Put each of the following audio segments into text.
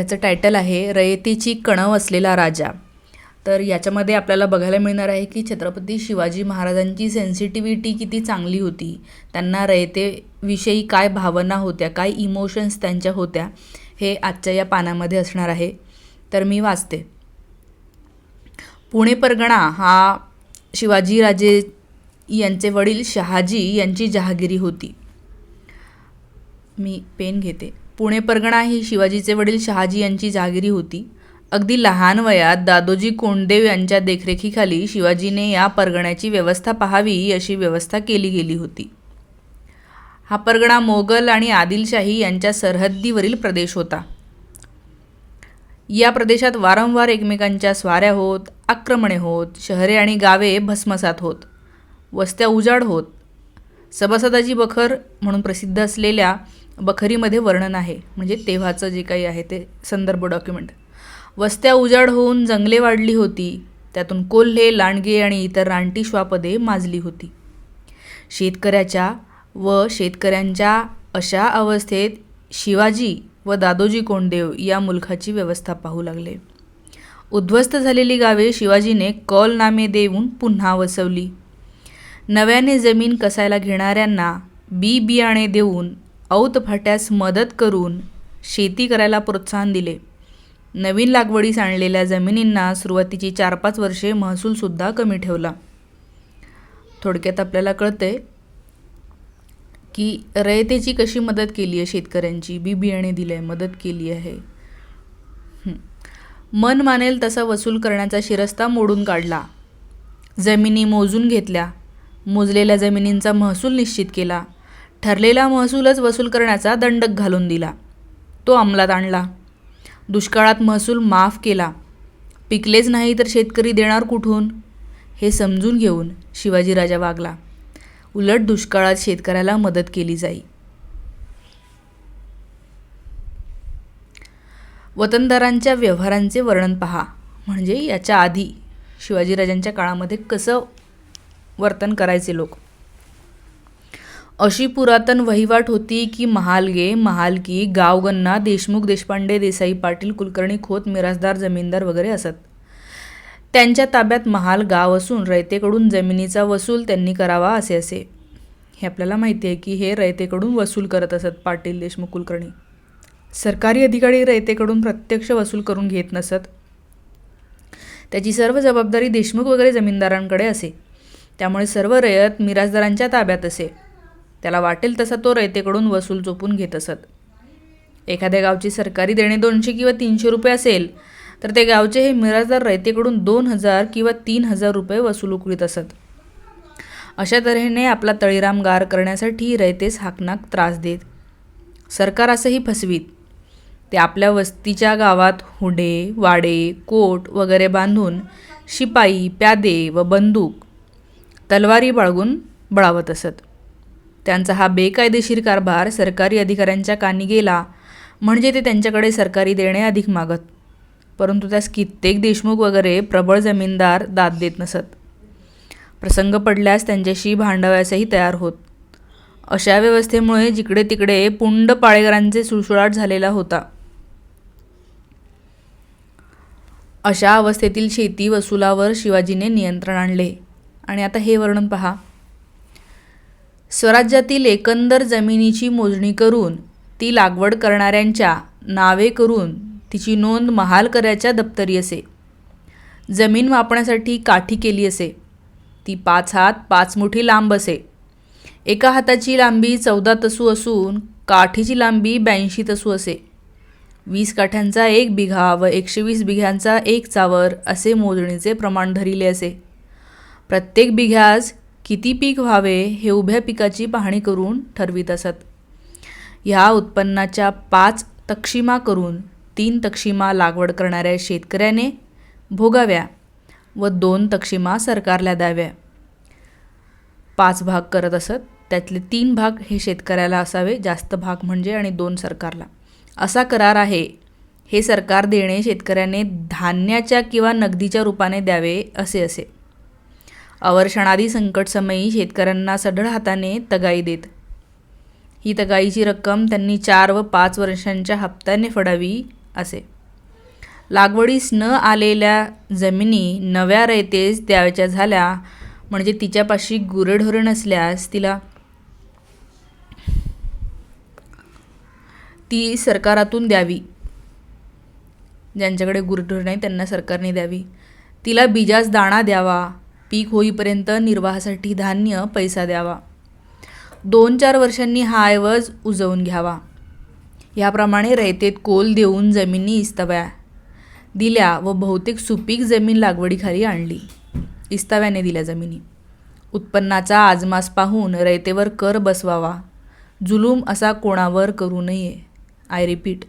याचं टायटल आहे रयतीची कणव असलेला राजा. तर याच्यामध्ये आपल्याला बघायला मिळणार आहे की छत्रपती शिवाजी महाराजांची सेन्सिटिव्हिटी किती चांगली होती. त्यांना रयतेविषयी काय भावना होत्या काय इमोशन्स त्यांच्या होत्या हे आजच्या या पानामध्ये असणार आहे. तर मी वाचते. पुणे परगणा हा शिवाजीराजे यांचे वडील शहाजी यांची जहागिरी होती. मी पेन घेते. पुणे परगणा ही शिवाजीचे वडील शहाजी यांची जहागिरी होती. अगदी लहान वयात दादोजी कोंडदेव यांच्या देखरेखीखाली शिवाजीने या परगण्याची व्यवस्था पाहावी अशी व्यवस्था केली गेली होती. हा परगणा मोगल आणि आदिलशाही यांच्या सरहद्दीवरील प्रदेश होता. या प्रदेशात वारंवार एकमेकांच्या स्वाऱ्या होत आक्रमणे होत शहरे आणि गावे भस्मसात होत. वस्त्या उजाड होत सभासदाची बखर म्हणून प्रसिद्ध असलेल्या बखरीमध्ये वर्णन आहे. म्हणजे तेव्हाचं जे काही आहे ते संदर्भ डॉक्युमेंट वस्त्या उजाड होऊन जंगले वाढली होती. त्यातून कोल्हे लांडगे आणि इतर रानटी श्वापदे माजली होती. शेतकऱ्याच्या व शेतकऱ्यांच्या अशा अवस्थेत शिवाजी व दादोजी कोंडदेव या मुलखाची व्यवस्था पाहू लागले. उद्ध्वस्त झालेली गावे शिवाजीने कौल नामे देऊन पुन्हा वसवली. नव्याने जमीन कसायला घेणाऱ्यांना बी बियाणे देऊन औत फाट्यास मदत करून शेती करायला प्रोत्साहन दिले. नवीन लागवडीस आणलेल्या जमिनींना सुरुवातीची चार पाच वर्षे महसूलसुद्धा कमी ठेवला. थोडक्यात आपल्याला कळते की रयतेची कशी मदत केली आहे शेतकऱ्यांची? बी बियाणे दिले आहे मदत केली आहे. मन मानेल तसा वसूल करण्याचा शिरस्ता मोडून काढला. जमिनी मोजून घेतल्या. मोजलेल्या जमिनींचा महसूल निश्चित केला. ठरलेला महसूलच वसूल करण्याचा दंडक घालून दिला. तो अंमलात आणला. दुष्काळात महसूल माफ केला. पिकलेच नाही तर शेतकरी देणार कुठून? हे समजून घेऊन शिवाजीराजा वागला. उलट दुष्काळात शेतकऱ्याला मदत केली जाई. वतनदारांच्या व्यवहारांचे वर्णन पहा. म्हणजे याच्या आधी शिवाजीराजांच्या काळामध्ये कसं वर्तन करायचे लोक. अशी पुरातन वहिवाट होती की महालगे महालकी गावगन्ना देशमुख देशपांडे देसाई पाटील कुलकर्णी खोत मिरासदार जमीनदार वगैरे असत. त्यांच्या ताब्यात महाल गाव असून रयतेकडून जमिनीचा वसूल त्यांनी करावा असे असे. हे आपल्याला माहिती आहे की हे रयतेकडून वसूल करत असत पाटील देशमुख कुलकर्णी. सरकारी अधिकारी रयतेकडून प्रत्यक्ष वसूल करून घेत नसत. त्याची सर्व जबाबदारी देशमुख वगैरे जमीनदारांकडे असे. त्यामुळे सर्व रयत मिराजदारांच्या ताब्यात असे. त्याला वाटेल तसा तो रयतेकडून वसूल चोपून घेत असत. एखाद्या गावची सरकारी देणे दोनशे किंवा तीनशे रुपये असेल तर ते गावचे हे मिराजदार रयतेकडून दोन हजार किंवा तीन हजार रुपये वसूल उकळीत असत. अशा तऱ्हेने आपला तळीराम गार करण्यासाठी रयतेस हाकनाक त्रास देत. सरकार असंही फसवीत. ते आपल्या वस्तीच्या गावात हुंडे वाडे कोट वगैरे बांधून शिपाई प्यादे व बंदूक तलवारी बाळगून बळावत असत. त्यांचा हा बेकायदेशीर कारभार सरकारी अधिकाऱ्यांच्या कानी गेला म्हणजे ते त्यांच्याकडे सरकारी देणे अधिक मागत. परंतु त्यास कित्येक देशमुख वगैरे प्रबळ जमीनदार दाद देत नसत. प्रसंग पडल्यास त्यांच्याशी भांडव्यासही तयार होत. अशा व्यवस्थेमुळे जिकडे तिकडे पुंड पाळेकरांचे सुळसुळाट झालेला होता. अशा अवस्थेतील शेती वसुलावर शिवाजीने नियंत्रण आणले. आणि आता हे वर्णन पहा. स्वराज्यातील एकंदर जमिनीची मोजणी करून ती लागवड करणाऱ्यांच्या नावे करून तिची नोंद महालकऱ्याच्या दप्तरी असे. जमीन मापण्यासाठी काठी केली असे. ती पाच हात पाच मुठी लांब असे. एका हाताची लांबी चौदा तसू असून काठीची लांबी ब्याऐंशी तसू असे. वीस काठ्यांचा एक बिघा व एकशे वीस बिघ्यांचा एक चावर असे मोजणीचे प्रमाण धरिले असे. प्रत्येक बिघ्यास किती पीक व्हावे हे उभ्या पिकाची पाहणी करून ठरवित असत. ह्या उत्पन्नाच्या पाच तक्षिमा करून तीन तक्षिमा लागवड करणाऱ्या शेतकऱ्याने भोगाव्या व दोन तक्षिमा सरकारला द्याव्या. पाच भाग करत असत त्यातले तीन भाग हे शेतकऱ्याला असावे जास्त भाग म्हणजे आणि दोन सरकारला. असा करार आहे हे सरकार देणे शेतकऱ्याने धान्याच्या किंवा नगदीच्या रूपाने द्यावे असे असे. अवर्षणादी संकटसमयी शेतकऱ्यांना सढळ हाताने तगाई देत. ही तगाईची रक्कम त्यांनी चार व पाच वर्षांच्या हप्त्याने फडावी असे. लागवडीस न आलेल्या जमिनी नव्या रयतेस द्यायच्या झाल्या म्हणजे तिच्यापाशी गुरेढोरे नसल्यास तिला ती सरकारातून द्यावी. ज्यांच्याकडे गुरेढोरे नाही त्यांना सरकारने द्यावी. तिला बीजास दाणा द्यावा. पीक होईपर्यंत निर्वाहासाठी धान्य पैसा द्यावा. दोन चार वर्षांनी हा ऐवज उजवून घ्यावा. ह्याप्रमाणे रयतेत कोल देऊन जमिनी इस्तव्या दिल्या व बहुतेक सुपीक जमीन लागवडीखाली आणली. इस्ताव्याने दिल्या जमिनी. उत्पन्नाचा आजमास पाहून रयतेवर कर बसवावा. जुलूम असा कोणावर करू नये. आय रिपीट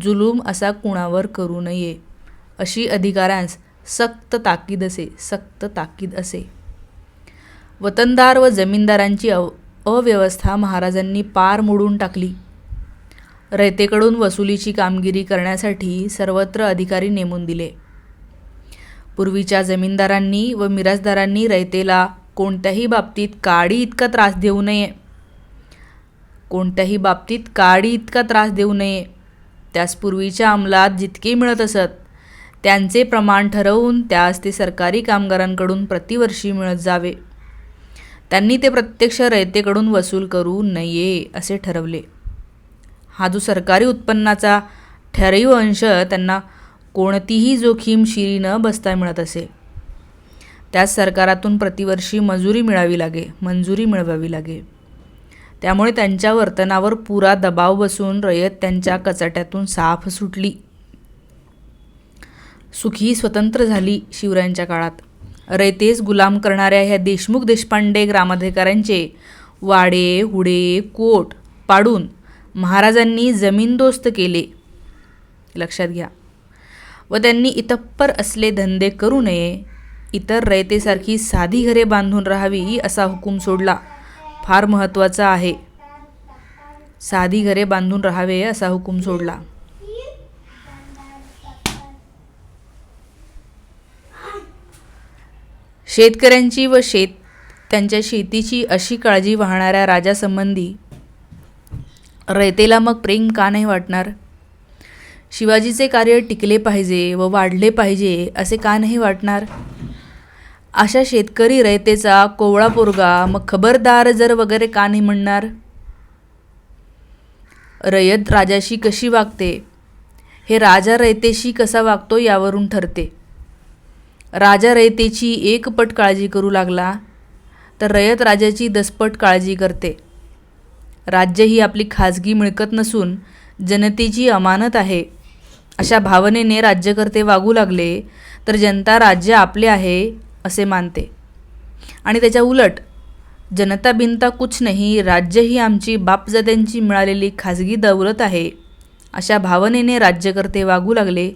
जुलूम असा कुणावर करू नये अशी अधिकाऱ्यांस सक्त ताकीद असे सक्त ताकीद असे. वतनदार व जमीनदारांची अव अव्यवस्था महाराजांनी पार मोडून टाकली. रयतेकडून वसुलीची कामगिरी करण्यासाठी सर्वत्र अधिकारी नेमून दिले. पूर्वीच्या जमीनदारांनी व मिराजदारांनी रयतेला कोणत्याही बाबतीत काडी इतका त्रास देऊ नये. कोणत्याही बाबतीत काडी इतका त्रास देऊ नये. त्यास पूर्वीच्या अंमलात जितके मिळत असत त्यांचे प्रमाण ठरवून त्यास ते सरकारी कामगारांकडून प्रतिवर्षी मिळत जावे. त्यांनी ते प्रत्यक्ष रयतेकडून वसूल करू नये असे ठरवले. हा जो सरकारी उत्पन्नाचा ठराव अंश त्यांना कोणतीही जोखीम शिरी न बसता मिळत असे. त्यास सरकारातून प्रतिवर्षी मजुरी मिळावी लागे मंजुरी मिळवावी लागे. त्यामुळे त्यांच्या वर्तनावर पुरा दबाव बसून रयत त्यांच्या कचाट्यातून साफ सुटली. सुखी स्वतंत्र झाली शिवरायांच्या काळात. रयतेस गुलाम करणाऱ्या ह्या देशमुख देशपांडे ग्रामाधिकाऱ्यांचे वाडे हुडे कोट पाडून महाराजांनी जमीनदोस्त केले. लक्षात घ्या. व त्यांनी इतप्पर असले धंदे करू नये इतर रयतेसारखी साधी घरे बांधून राहावी असा हुकूम सोडला फार महत्त्वाचा आहे. साधी घरे बांधून राहावे असा हुकूम सोडला. शेतकऱ्यांची व शेत त्यांच्या शेतीची अशी काळजी वाहणाऱ्या राजासंबंधी रयतेला मग प्रेम का नाही वाटणार? शिवाजीचे कार्य टिकले पाहिजे व वाढले पाहिजे असे का नाही वाटणार? अशा शेतकरी रयतेचा कोवळा पोरगा मग खबरदार जर वगैरे का नाही म्हणणार? रयत राजाशी कशी वागते? हे राजा रयतेशी कसा वागतो यावरून ठरते. राजा रयतेची एकपट काळजी करू लागला तर रयत राजाची दसपट काळजी करते. राज्य ही आपली खाजगी मिळकत नसून जनतेची अमानत आहे. अशा भावनेने राज्यकर्ते वागू लागले तर जनता राज्य आपले आहे असे मानते. आणि त्याच्या उलट जनता भिंता कुछ नाही राज्य ही आमची बापजात्यांची मिळालेली खाजगी दौलत आहे अशा भावनेने राज्यकर्ते वागू लागले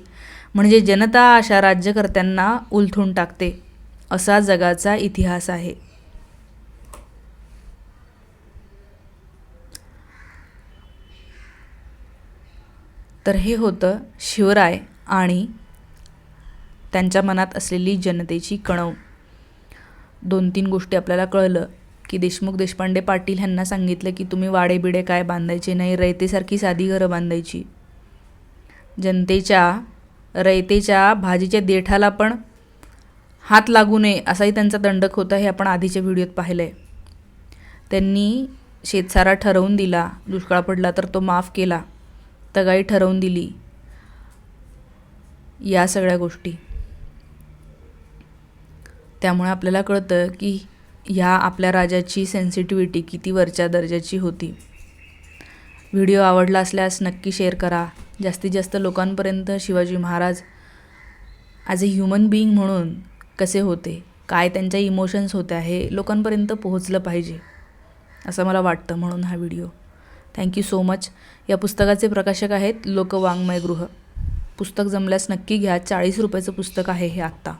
म्हणजे जनता अशा राज्यकर्त्यांना उलथून टाकते. असा जगाचा इतिहास आहे. तर हे होतं शिवराय आणि त्यांच्या मनात असलेली जनतेची कणव. दोन तीन गोष्टी आपल्याला कळलं की देशमुख देशपांडे पाटील ह्यांना सांगितलं की तुम्ही वाडे बिडे काय बांधायचे? नाही रयतेसारखी साधी घरं बांधायची. जनतेच्या रयतेच्या भाजीच्या देठाला पण हात लागू नये असाही त्यांचा दंडक होता हे आपण आधीच्या व्हिडिओत पाहिलं आहे त्यांनी शेतसारा ठरवून दिला. दुष्काळ पडला तर तो माफ केला. तगाई ठरवून दिली. या सगळ्या गोष्टी. त्यामुळे आपल्याला कळतं की ह्या आपल्या राजाची सेन्सिटिव्हिटी किती वरच्या दर्जाची होती. व्हिडिओ आवडला असल्यास नक्की शेअर करा. जास्तीत जास्त लोकांपर्यंत Shivaji Maharaj as a human being म्हणून कसे होते काय त्यांच्या इमोशन्स होत्या हे लोकांपर्यंत पोहोचलं पाहिजे असं मला वाटतं म्हणून हा व्हिडिओ थँक्यू सो मच या पुस्तकाचे प्रकाशक आहेत लोकवाङ्मयगृह. पुस्तक जमल्यास नक्की घ्या. चाळीस रुपयाचं पुस्तक आहे हे आत्ता.